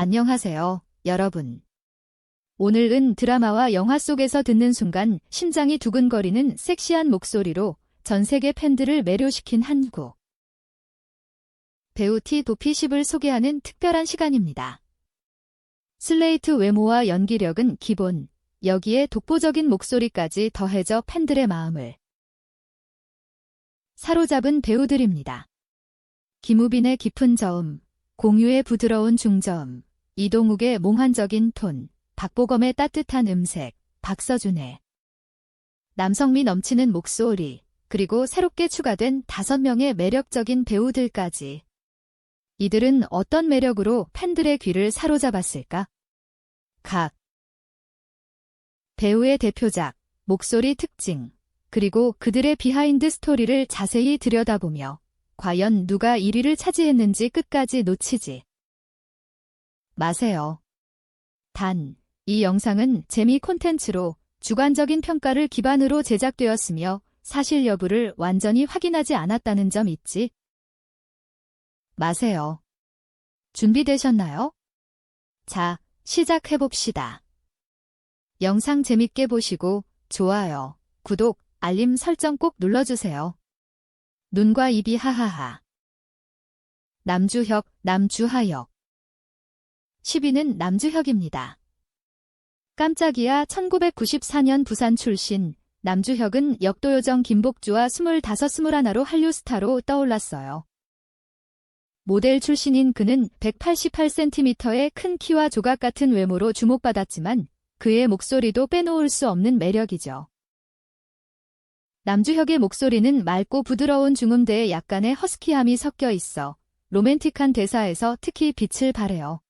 안녕하세요, 여러분. 오늘은 드라마와 영화 속에서 듣는 순간 심장이 두근거리는 섹시한 목소리로 전 세계 팬들을 매료시킨 한 곡. 배우 티 도피십을 소개하는 특별한 시간입니다. 슬레이트 외모와 연기력은 기본, 여기에 독보적인 목소리까지 더해져 팬들의 마음을 사로잡은 배우들입니다. 김우빈의 깊은 저음, 공유의 부드러운 중저음, 이동욱의 몽환적인 톤, 박보검의 따뜻한 음색, 박서준의 남성미 넘치는 목소리, 그리고 새롭게 추가된 다섯 명의 매력적인 배우들까지. 이들은 어떤 매력으로 팬들의 귀를 사로잡았을까? 각 배우의 대표작, 목소리 특징, 그리고 그들의 비하인드 스토리를 자세히 들여다보며 과연 누가 1위를 차지했는지 끝까지 놓치지 마세요. 단, 이 영상은 재미 콘텐츠로 주관적인 평가를 기반으로 제작되었으며 사실 여부를 완전히 확인하지 않았다는 점 잊지 마세요. 준비되셨나요? 자, 시작해봅시다. 영상 재밌게 보시고 좋아요, 구독, 알림 설정 꼭 눌러주세요. 눈과 입이 하하하. 남주혁, 남주하역. 10위는 남주혁입니다. 깜짝이야 1994년 부산 출신, 남주혁은 역도요정 김복주와 25, 21로 한류 스타로 떠올랐어요. 모델 출신인 그는 188cm의 큰 키와 조각 같은 외모로 주목받았지만 그의 목소리도 빼놓을 수 없는 매력이죠. 남주혁의 목소리는 맑고 부드러운 중음대에 약간의 허스키함이 섞여 있어 로맨틱한 대사에서 특히 빛을 발해요.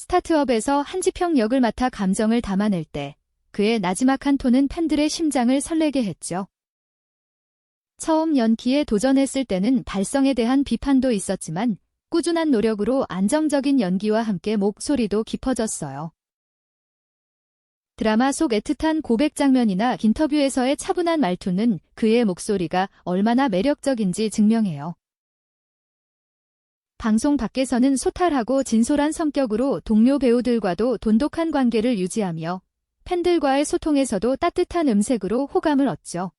스타트업에서 한지평 역을 맡아 감정을 담아낼 때 그의 나지막한 톤은 팬들의 심장을 설레게 했죠. 처음 연기에 도전했을 때는 발성에 대한 비판도 있었지만 꾸준한 노력으로 안정적인 연기와 함께 목소리도 깊어졌어요. 드라마 속 애틋한 고백 장면이나 인터뷰에서의 차분한 말투는 그의 목소리가 얼마나 매력적인지 증명해요. 방송 밖에서는 소탈하고 진솔한 성격으로 동료 배우들과도 돈독한 관계를 유지하며 팬들과의 소통에서도 따뜻한 음색으로 호감을 얻죠.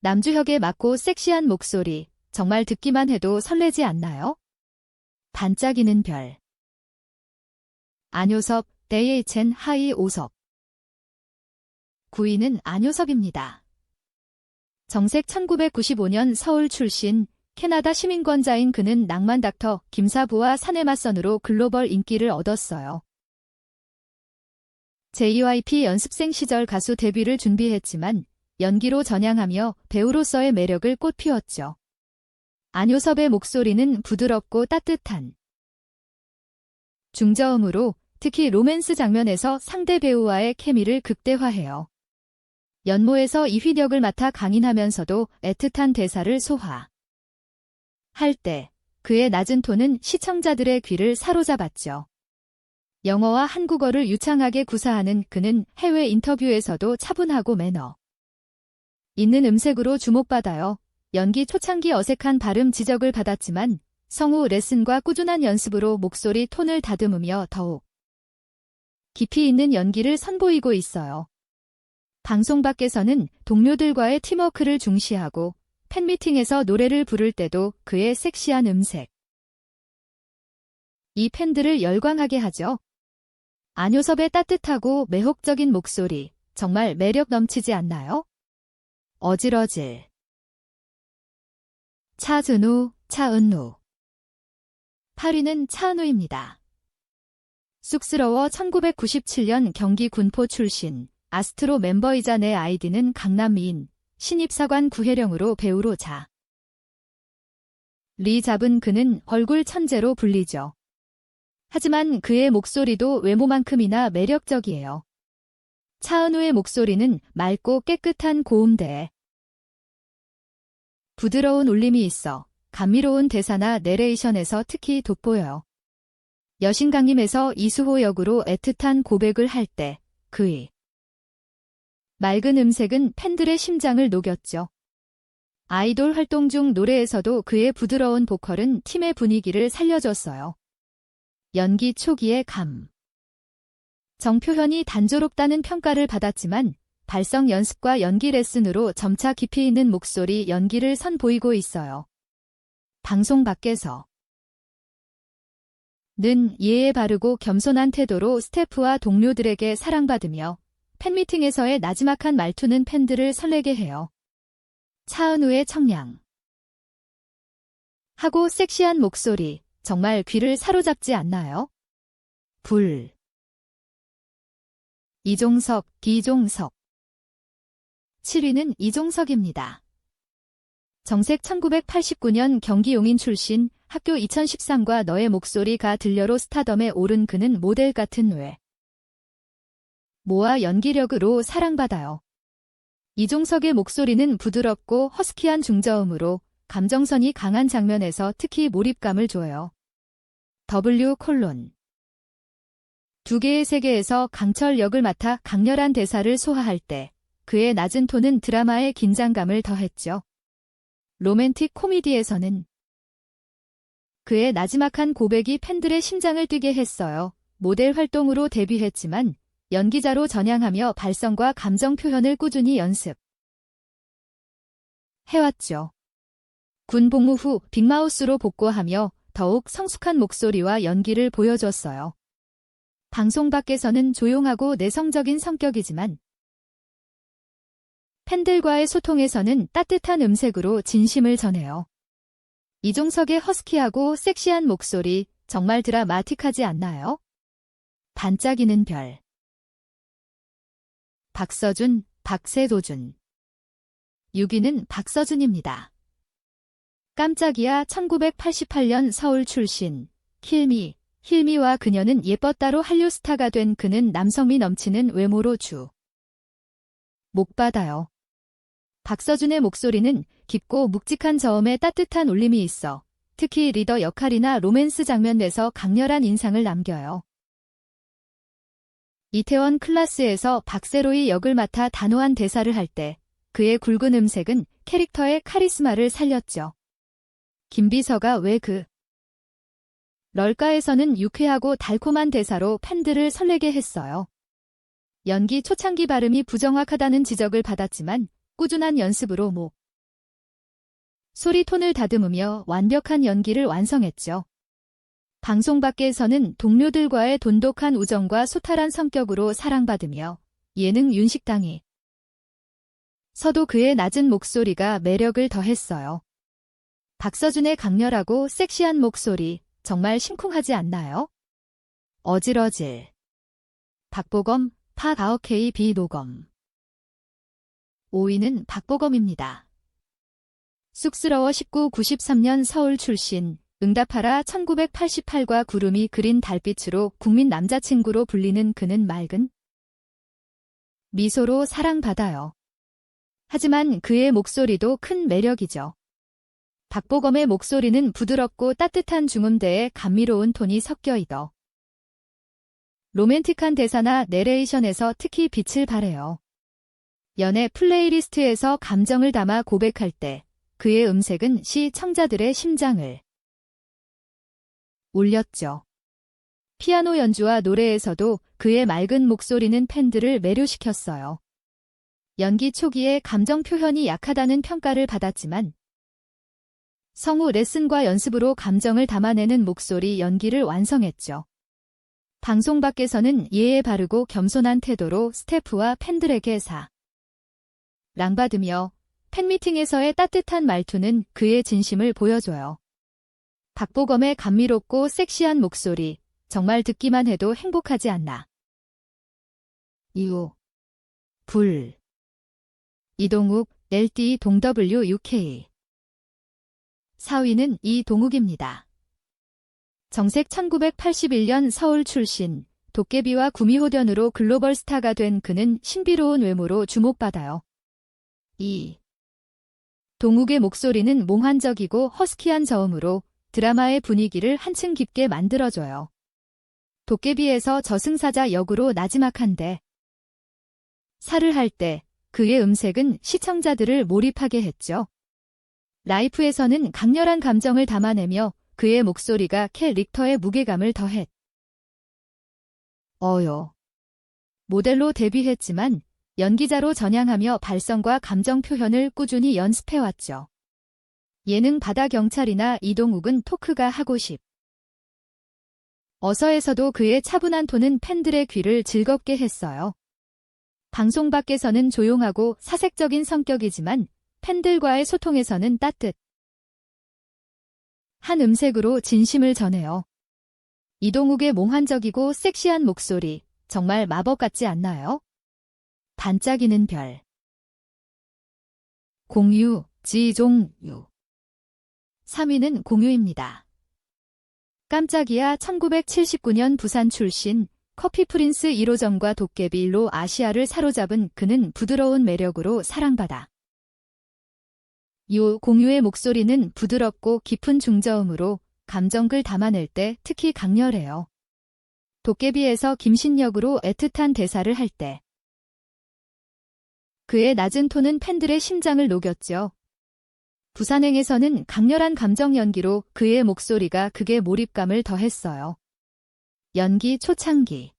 남주혁의 맑고 섹시한 목소리, 정말 듣기만 해도 설레지 않나요? 반짝이는 별. 안효섭, 데이에이첸 하이 오섭. 9위는 안효섭입니다. 정색 1995년 서울 출신, 캐나다 시민권자인 그는 낭만 닥터 김사부와 사내 맞선으로 글로벌 인기를 얻었어요. JYP 연습생 시절 가수 데뷔를 준비했지만 연기로 전향하며 배우로서의 매력을 꽃피웠죠. 안효섭의 목소리는 부드럽고 따뜻한 중저음으로 특히 로맨스 장면에서 상대 배우와의 케미를 극대화해요. 연모에서 이휘력을 맡아 강인하면서도 애틋한 대사를 소화. 할 때 그의 낮은 톤은 시청자들의 귀를 사로잡았죠. 영어와 한국어를 유창하게 구사하는 그는 해외 인터뷰에서도 차분하고 매너. 있는 음색으로 주목받아요. 연기 초창기 어색한 발음 지적을 받았지만 성우 레슨과 꾸준한 연습으로 목소리 톤을 다듬으며 더욱 깊이 있는 연기를 선보이고 있어요. 방송 밖에서는 동료들과의 팀워크를 중시하고 팬미팅에서 노래를 부를 때도 그의 섹시한 음색. 이 팬들을 열광하게 하죠. 안효섭의 따뜻하고 매혹적인 목소리, 정말 매력 넘치지 않나요? 어질어질. 차준우, 차은우. 8위는 차은우입니다. 쑥스러워 1997년 경기 군포 출신, 아스트로 멤버이자 내 아이디는 강남미인, 신입사관 구혜령으로 배우로 자. 리 잡은 그는 얼굴 천재로 불리죠. 하지만 그의 목소리도 외모만큼이나 매력적이에요. 차은우의 목소리는 맑고 깨끗한 고음대에 부드러운 울림이 있어 감미로운 대사나 내레이션에서 특히 돋보여요. 여신강림에서 이수호 역으로 애틋한 고백을 할 때 그의 맑은 음색은 팬들의 심장을 녹였죠. 아이돌 활동 중 노래에서도 그의 부드러운 보컬은 팀의 분위기를 살려줬어요. 연기 초기의 감. 정표현이 단조롭다는 평가를 받았지만 발성 연습과 연기 레슨으로 점차 깊이 있는 목소리 연기를 선보이고 있어요. 방송 밖에서 는 예에 바르고 겸손한 태도로 스태프와 동료들에게 사랑받으며 팬미팅에서의 나지막한 말투는 팬들을 설레게 해요. 차은우의 청량 하고 섹시한 목소리 정말 귀를 사로잡지 않나요? 불 이종석, 기종석 7위는 이종석입니다. 정색 1989년 경기 용인 출신 학교 2013과 너의 목소리가 들려로 스타덤에 오른 그는 모델 같은 뇌. 모아 연기력으로 사랑받아요. 이종석의 목소리는 부드럽고 허스키한 중저음으로 감정선이 강한 장면에서 특히 몰입감을 줘요. W 콜론 두 개의 세계에서 강철 역을 맡아 강렬한 대사를 소화할 때 그의 낮은 톤은 드라마의 긴장감을 더했죠. 로맨틱 코미디에서는 그의 나지막한 고백이 팬들의 심장을 뛰게 했어요. 모델 활동으로 데뷔했지만 연기자로 전향하며 발성과 감정 표현을 꾸준히 연습. 해왔죠. 군 복무 후 빅마우스로 복구하며 더욱 성숙한 목소리와 연기를 보여줬어요. 방송 밖에서는 조용하고 내성적인 성격이지만 팬들과의 소통에서는 따뜻한 음색으로 진심을 전해요. 이종석의 허스키하고 섹시한 목소리 정말 드라마틱하지 않나요? 반짝이는 별 박서준, 박세도준 6위는 박서준입니다. 깜짝이야 1988년 서울 출신 힐미, 힐미와 그녀는 예뻤다로 한류 스타가 된 그는 남성미 넘치는 외모로 주. 목 받아요. 박서준의 목소리는 깊고 묵직한 저음에 따뜻한 울림이 있어 특히 리더 역할이나 로맨스 장면 내서 강렬한 인상을 남겨요. 이태원 클라스에서 박세로이 역을 맡아 단호한 대사를 할 때 그의 굵은 음색은 캐릭터의 카리스마를 살렸죠. 김비서가 왜 그 럴까에서는 유쾌하고 달콤한 대사로 팬들을 설레게 했어요. 연기 초창기 발음이 부정확하다는 지적을 받았지만 꾸준한 연습으로 목 소리 톤을 다듬으며 완벽한 연기를 완성했죠. 방송 밖에서는 동료들과의 돈독한 우정과 소탈한 성격으로 사랑받으며 예능 윤식당이 서도 그의 낮은 목소리가 매력을 더했어요. 박서준의 강렬하고 섹시한 목소리 정말 심쿵하지 않나요? 어질어질 박보검 파가오케이 비노검 5위는 박보검입니다. 쑥스러워 19, 93년 서울 출신, 응답하라 1988과 구름이 그린 달빛으로 국민 남자친구로 불리는 그는 맑은 미소로 사랑받아요. 하지만 그의 목소리도 큰 매력이죠. 박보검의 목소리는 부드럽고 따뜻한 중음대에 감미로운 톤이 섞여 있어 로맨틱한 대사나 내레이션에서 특히 빛을 발해요. 연애 플레이리스트에서 감정을 담아 고백할 때 그의 음색은 시청자들의 심장을 울렸죠. 피아노 연주와 노래에서도 그의 맑은 목소리는 팬들을 매료시켰어요. 연기 초기에 감정 표현이 약하다는 평가를 받았지만 성우 레슨과 연습으로 감정을 담아내는 목소리 연기를 완성했죠. 방송 밖에서는 예에 바르고 겸손한 태도로 스태프와 팬들에게 사 랑 받으며 팬미팅에서의 따뜻한 말투는 그의 진심을 보여줘요. 박보검의 감미롭고 섹시한 목소리, 정말 듣기만 해도 행복하지 않나. 이후 불 이동욱 LD 동 WUK 4위는 이동욱입니다. 정색 1981년 서울 출신, 도깨비와 구미호전으로 글로벌 스타가 된 그는 신비로운 외모로 주목받아요. 2. 동욱의 목소리는 몽환적이고 허스키한 저음으로 드라마의 분위기를 한층 깊게 만들어줘요. 도깨비에서 저승사자 역으로 나지막한데 살을 할 때 그의 음색은 시청자들을 몰입하게 했죠. 라이프에서는 강렬한 감정을 담아내며 그의 목소리가 캐 릭터의 무게감을 더했. 어요. 모델로 데뷔했지만 연기자로 전향하며 발성과 감정 표현을 꾸준히 연습해왔죠. 예능 바다 경찰이나 이동욱은 토크가 하고 싶. 어서에서도 그의 차분한 톤은 팬들의 귀를 즐겁게 했어요. 방송 밖에서는 조용하고 사색적인 성격이지만 팬들과의 소통에서는 따뜻. 한 음색으로 진심을 전해요. 이동욱의 몽환적이고 섹시한 목소리, 정말 마법 같지 않나요? 반짝이는 별. 공유, 지종유. 3위는 공유입니다. 깜짝이야 1979년 부산 출신 커피 프린스 1호점과 도깨비로 아시아를 사로잡은 그는 부드러운 매력으로 사랑받아. 요 공유의 목소리는 부드럽고 깊은 중저음으로 감정글 담아낼 때 특히 강렬해요. 도깨비에서 김신역으로 애틋한 대사를 할 때. 그의 낮은 톤은 팬들의 심장을 녹였죠. 부산행에서는 강렬한 감정 연기로 그의 목소리가 극의 몰입감을 더했어요. 연기 초창기.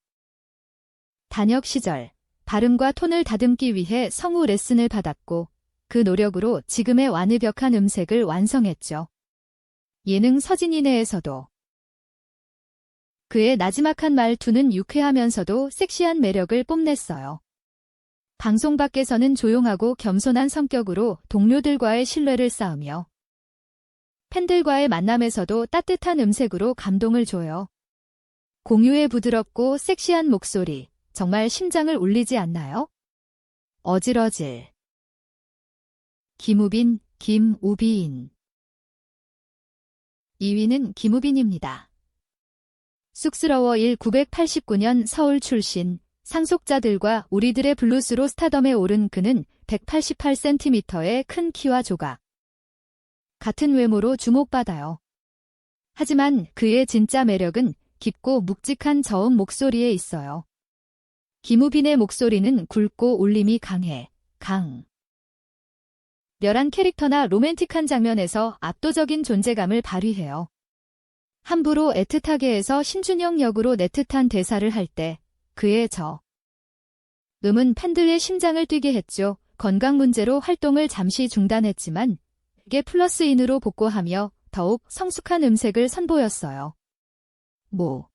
단역 시절, 발음과 톤을 다듬기 위해 성우 레슨을 받았고, 그 노력으로 지금의 완벽한 음색을 완성했죠. 예능 서진이네에서도 그의 나지막한 말투는 유쾌하면서도 섹시한 매력을 뽐냈어요. 방송 밖에서는 조용하고 겸손한 성격으로 동료들과의 신뢰를 쌓으며 팬들과의 만남에서도 따뜻한 음색으로 감동을 줘요. 공유의 부드럽고 섹시한 목소리, 정말 심장을 울리지 않나요? 어질어질. 김우빈, 김우빈. 2위는 김우빈입니다. 쑥스러워 1989년 서울 출신, 상속자들과 우리들의 블루스로 스타덤에 오른 그는 188cm의 큰 키와 조각. 같은 외모로 주목받아요. 하지만 그의 진짜 매력은 깊고 묵직한 저음 목소리에 있어요. 김우빈의 목소리는 굵고 울림이 강해, 강. 렬한 캐릭터나 로맨틱한 장면에서 압도적인 존재감을 발휘해요. 함부로 애틋하게 해서 신준영 역으로 내뜻한 대사를 할 때 그의 저 음은 팬들의 심장을 뛰게 했죠. 건강 문제로 활동을 잠시 중단했지만 이게 플러스인으로 복구하며 더욱 성숙한 음색을 선보였어요. 모.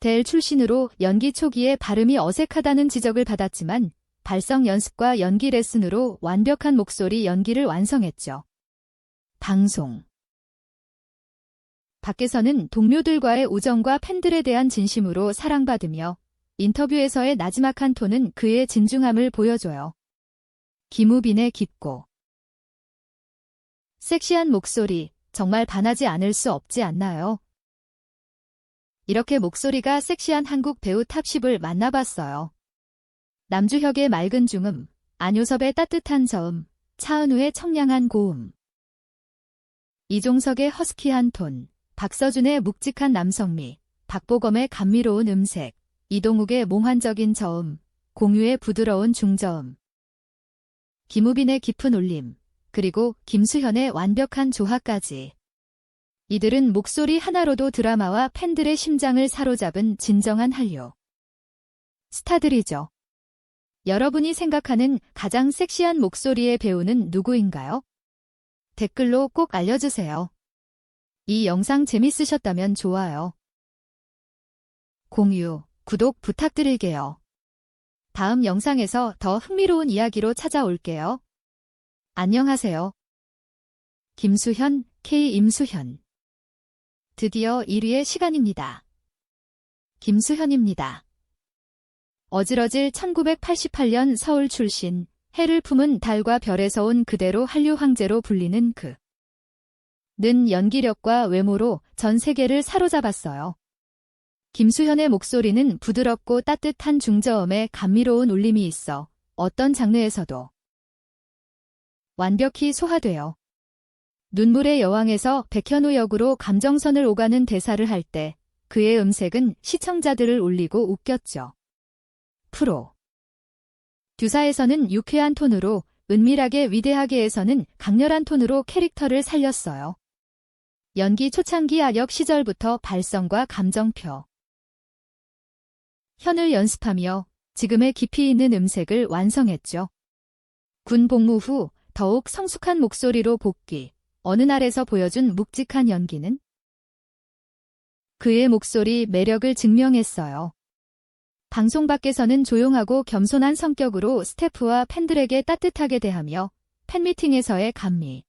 델 출신으로 연기 초기에 발음이 어색하다는 지적을 받았지만 발성 연습과 연기 레슨으로 완벽한 목소리 연기를 완성했죠. 방송 밖에서는 동료들과의 우정과 팬들에 대한 진심으로 사랑받으며 인터뷰에서의 나지막한 톤은 그의 진중함을 보여줘요. 김우빈의 깊고 섹시한 목소리 정말 반하지 않을 수 없지 않나요? 이렇게 목소리가 섹시한 한국 배우 탑10을 만나봤어요. 남주혁의 맑은 중음, 안효섭의 따뜻한 저음, 차은우의 청량한 고음. 이종석의 허스키한 톤, 박서준의 묵직한 남성미, 박보검의 감미로운 음색, 이동욱의 몽환적인 저음, 공유의 부드러운 중저음. 김우빈의 깊은 울림, 그리고 김수현의 완벽한 조화까지. 이들은 목소리 하나로도 드라마와 팬들의 심장을 사로잡은 진정한 한류. 스타들이죠. 여러분이 생각하는 가장 섹시한 목소리의 배우는 누구인가요? 댓글로 꼭 알려주세요. 이 영상 재밌으셨다면 좋아요. 공유, 구독 부탁드릴게요. 다음 영상에서 더 흥미로운 이야기로 찾아올게요. 안녕하세요. 김수현, K 임수현. 드디어 1위의 시간입니다. 김수현입니다. 어질어질 1988년 서울 출신, 해를 품은 달과 별에서 온 그대로 한류 황제로 불리는 그. 는 연기력과 외모로 전 세계를 사로잡았어요. 김수현의 목소리는 부드럽고 따뜻한 중저음에 감미로운 울림이 있어 어떤 장르에서도 완벽히 소화돼요. 눈물의 여왕에서 백현우 역으로 감정선을 오가는 대사를 할 때 그의 음색은 시청자들을 울리고 웃겼죠. 프로 듀사에서는 유쾌한 톤으로 은밀하게 위대하게에서는 강렬한 톤으로 캐릭터를 살렸어요. 연기 초창기 아역 시절부터 발성과 감정표 현을 연습하며 지금의 깊이 있는 음색을 완성했죠. 군 복무 후 더욱 성숙한 목소리로 복귀. 어느 날에서 보여준 묵직한 연기는 그의 목소리 매력을 증명했어요. 방송 밖에서는 조용하고 겸손한 성격으로 스태프와 팬들에게 따뜻하게 대하며 팬미팅에서의 감미.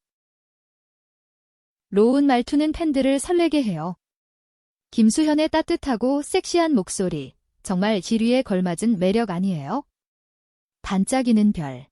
로운 말투는 팬들을 설레게 해요. 김수현의 따뜻하고 섹시한 목소리, 정말 지류에 걸맞은 매력 아니에요? 반짝이는 별.